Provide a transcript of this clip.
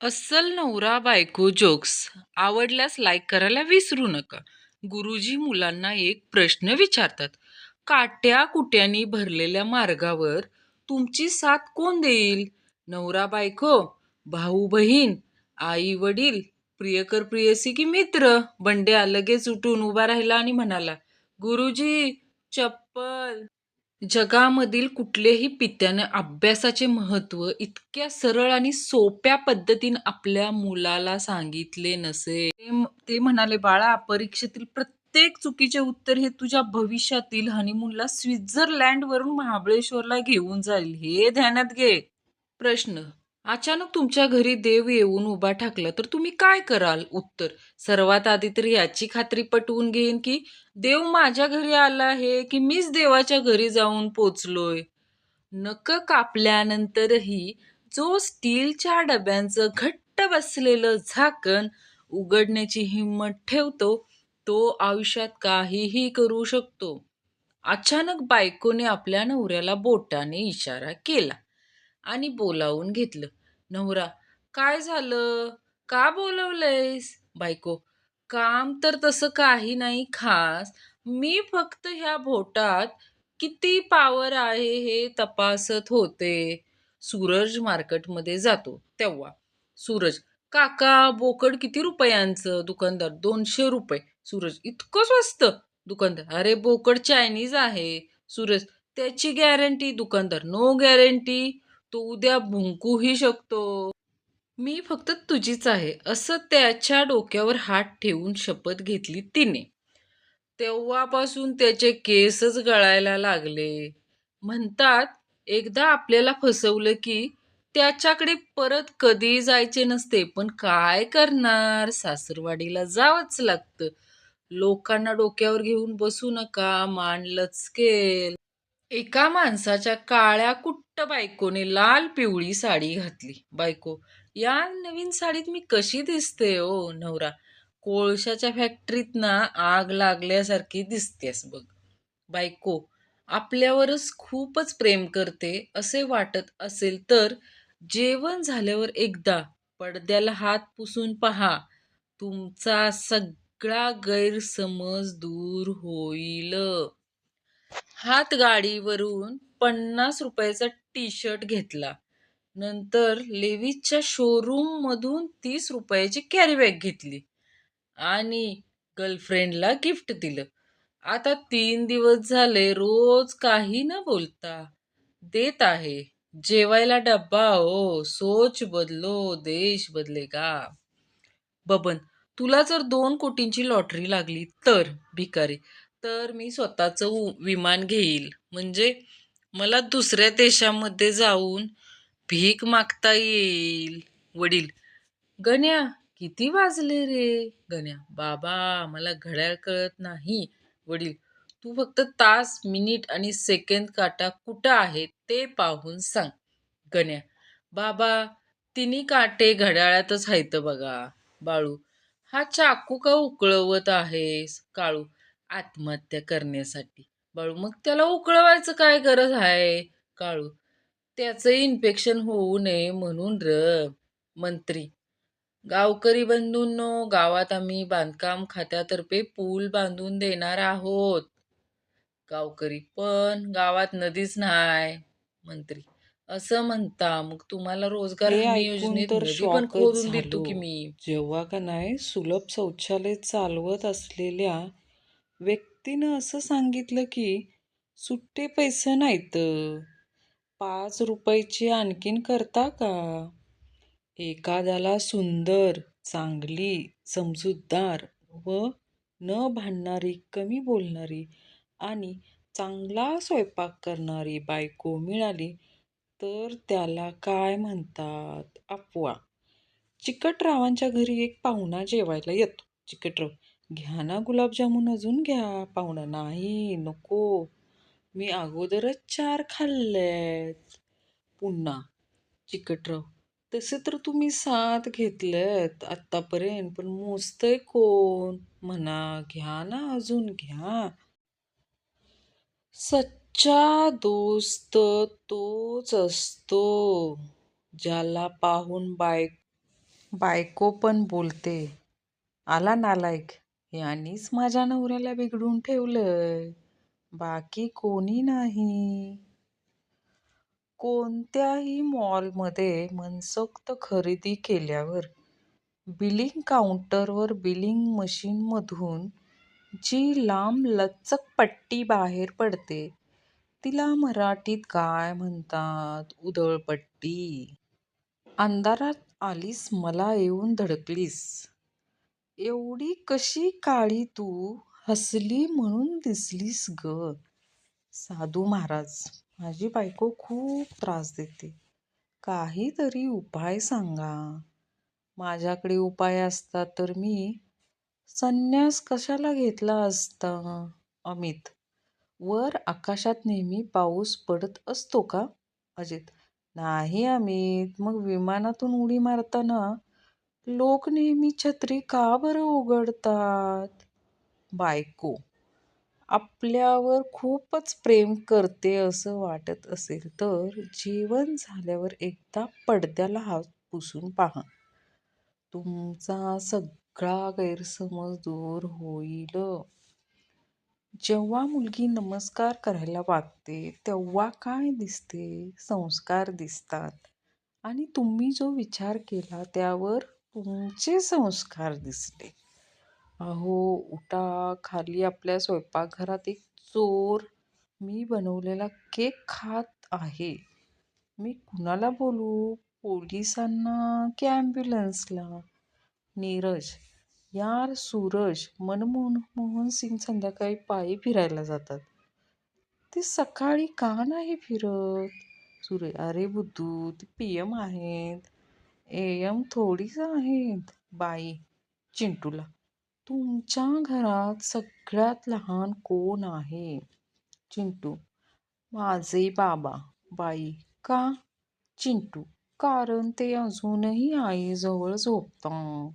अस्सल नवरा बायको जोक्स. आवडल्यास लाईक करायला विसरू नका. गुरुजी मुलांना एक प्रश्न विचारतात. काट्या कुट्यानी भरलेल्या मार्गावर तुमची साथ कोण देईल? नवरा बायको भाऊ बहीण आई वडील प्रियकर प्रियसी की मित्र? बंड्या लगेच उठून उभा राहिला आणि म्हणाला गुरुजी चप्पल. जगामधील कुठलेही पित्याने अभ्यासाचे महत्त्व इतक्या सरळ आणि सोप्या पद्धतीने आपल्या मुलाला सांगितले नसे. ते म- ते म्हणाले बाळा परीक्षेतील प्रत्येक चुकीचे उत्तर हे तुझ्या भविष्यातील हनीमूनला स्वित्झर्लंड वरून महाबळेश्वरला घेऊन जाईल. हे ध्यानात घे. प्रश्न. अचानक तुमच्या घरी देव येऊन उभा ठाकला तर तुम्ही काय कराल? उत्तर. सर्वात आधी तर याची खात्री पटवून घेईन की देव माझ्या घरी आला आहे की मीच देवाच्या घरी जाऊन पोचलोय. नक कापल्यानंतरही जो स्टीलच्या डब्यांचं घट्ट बसलेलं झाकण उघडण्याची हिंमत ठेवतो तो आयुष्यात काहीही करू शकतो. अचानक बायकोने आपल्या नवऱ्याला बोटाने इशारा केला आणि बोलावून घेतलं. नवरा. काय झालं? का बोलवलंयस? बायको. काम तर तसं काही नाही खास. मी फक्त ह्या भोटात किती पावर आहे हे तपासत होते. सूरज मार्केटमध्ये जातो तेव्हा. सूरज काका बोकड किती रुपयांचं? दुकानदार दोनशे रुपये. सूरज इतकं स्वस्त? दुकानदार अरे बोकड चायनीज आहे. सूरज त्याची गॅरंटी दुकानदार नो गॅरंटी तो उद्या भुंकूही शकतो. मी फक्त तुझीच आहे असं त्याच्या डोक्यावर हात ठेवून शपथ घेतली तिने. तेव्हापासून त्याचे केसच गळायला लागले. म्हणतात एकदा आपल्याला फसवलं की त्याच्याकडे परत कधी जायचे नसते पण काय करणार? सासरवाडीला जावंच लागतं. लोकांना डोक्यावर घेऊन बसू नका मान लचकेल. एका माणसाच्या काळ्या कुट बायकोने लाल पिवळी साडी घातली. बायको या नवीन साडीत मी कशी दिसते ओ नवरा? कोळशाच्या फॅक्टरीत ना आग लागल्यासारखी दिसतेस बघ. बायको आपल्यावरच खूपच प्रेम करते असे वाटत असेल तर जेवण झाल्यावर एकदा पडद्याला हात पुसून पहा. तुमचा सगळा गैरसमज दूर होईल. हात गाडीवरून पन्नास रुपयाचा टी शर्ट घेतला. नंतर लेविसच्या शोरूम मधून तीस रुपयाची कॅरीबॅग घेतली. आणि गर्लफ्रेंडला गिफ्ट दिलं. आता तीन दिवस झाले रोज काही न बोलता. देत आहे. जेवायला डब्बा हो. सोच बदलो. देश बदलेगा. बबन तुला जर दोन कोटींची लॉटरी लागली तर भिकारी तर मी स्वतःचं विमान घेईल. म्हणजे मला दुसऱ्या देशामध्ये जाऊन भीक मागता येईल. वडील गण्या किती वाजले रे? गण्या बाबा मला घड्याळ कळत नाही. वडील तू फक्त तास मिनिट आणि सेकंद काटा कुठं आहे ते पाहून सांग. गण्या बाबा तिन्ही काटे घड्याळातच आहेत बघा. बाळू हा चाकू का उकळवत आहेस? काळू आत्महत्या करण्यासाठी. बाळू मग त्याला उकळवायचं काय गरज आहे काळू त्याचं इन्फेक्शन होऊ नये म्हणून र मंत्री. गावकरी बंधूंनो गावात आम्ही बांधकाम खात्यातर्फे पूल बांधून देणार आहोत. गावकरी पण गावात नदीच नाही मंत्री. असं म्हणता मग तुम्हाला रोजगार हे हमी ऐकून योजनेत तर नदी पण खोदून देतो झालो. की मी? जेव्हा का नाही सुलभ शौचालय चालवत असलेल्या व्यक्तीनं असं सांगितलं की सुट्टे पैसे नाहीत. पाच रुपयाची आणखीन करता का? एखाद्याला सुंदर चांगली समजूतदार व न भांडणारी कमी बोलणारी आणि चांगला स्वयंपाक करणारी बायको मिळाली तर त्याला काय म्हणतात? अफवा. चिकटरावांच्या घरी एक पाहुणा जेवायला येतो. चिकटराव घ्या ना गुलाबजामुन अजून घ्या पाहुणा. नाही नको. मी अगोदरच चार खाल्लेत. पुन्हा चिकटराव तसे तर तुम्ही सात घेतलेत आत्तापर्यंत पण मोजतंय कोण? म्हणा घ्या ना अजून घ्या. सच्चा दोस्त तोच असतो ज्याला पाहून बाय बायको पण बोलते. आला नालायक. यांनीच माझ्या नवऱ्याला बिघडून ठेवलंय. बाकी कोणी नाही. कोणत्याही मॉलमध्ये मनसोक्त खरेदी केल्यावर बिलिंग काउंटरवर बिलिंग मशीनमधून जी लांब लचक पट्टी बाहेर पडते तिला मराठीत काय म्हणतात? उधळपट्टी. अंधारात आलीस मला येऊन धडकलीस. एवढी कशी काळी तू हसली म्हणून दिसलीस ग? साधू महाराज माझी बायको खूप त्रास देते. काहीतरी उपाय सांगा. माझ्याकडे उपाय असता तर मी संन्यास कशाला घेतला असता? अमित वर आकाशात नेहमी पाऊस पडत असतो का? अजित नाही अमित मग विमानातून उडी मारताना लोक नेहमी छत्री का बरं उघडतात? बायको आपल्यावर खूपच प्रेम करते असं वाटत असेल तर जेवण झाल्यावर एकदा पडद्याला हात पुसून पहा. तुमचा सगळा गैरसमज दूर होईल. जेव्हा मुलगी नमस्कार करायला वागते तेव्हा काय दिसते? संस्कार दिसतात. आणि तुम्ही जो विचार केला त्यावर तुमचे संस्कार दिसले. अहो उठा खाली आपल्या स्वयंपाकघरात एक चोर. मी बनवलेला केक खात आहे. मी कुणाला बोलू? पोलिसांना की ॲम्ब्युलन्सला? नीरज यार सूरज मनमोहन मोहन सिंग संध्याकाळी पायी फिरायला जातात. ते सकाळी का नाही फिरत? सूर्य अरे बुद्धू ते पी एम आहेत. एयम एम थोडीच आहेत. बाई चिंटूला. तुमच्या घरात सगळ्यात लहान कोण आहे? चिंटू. माझे बाबा. बाई का? चिंटू. कारण ते अजूनही आईजवळ झोपतं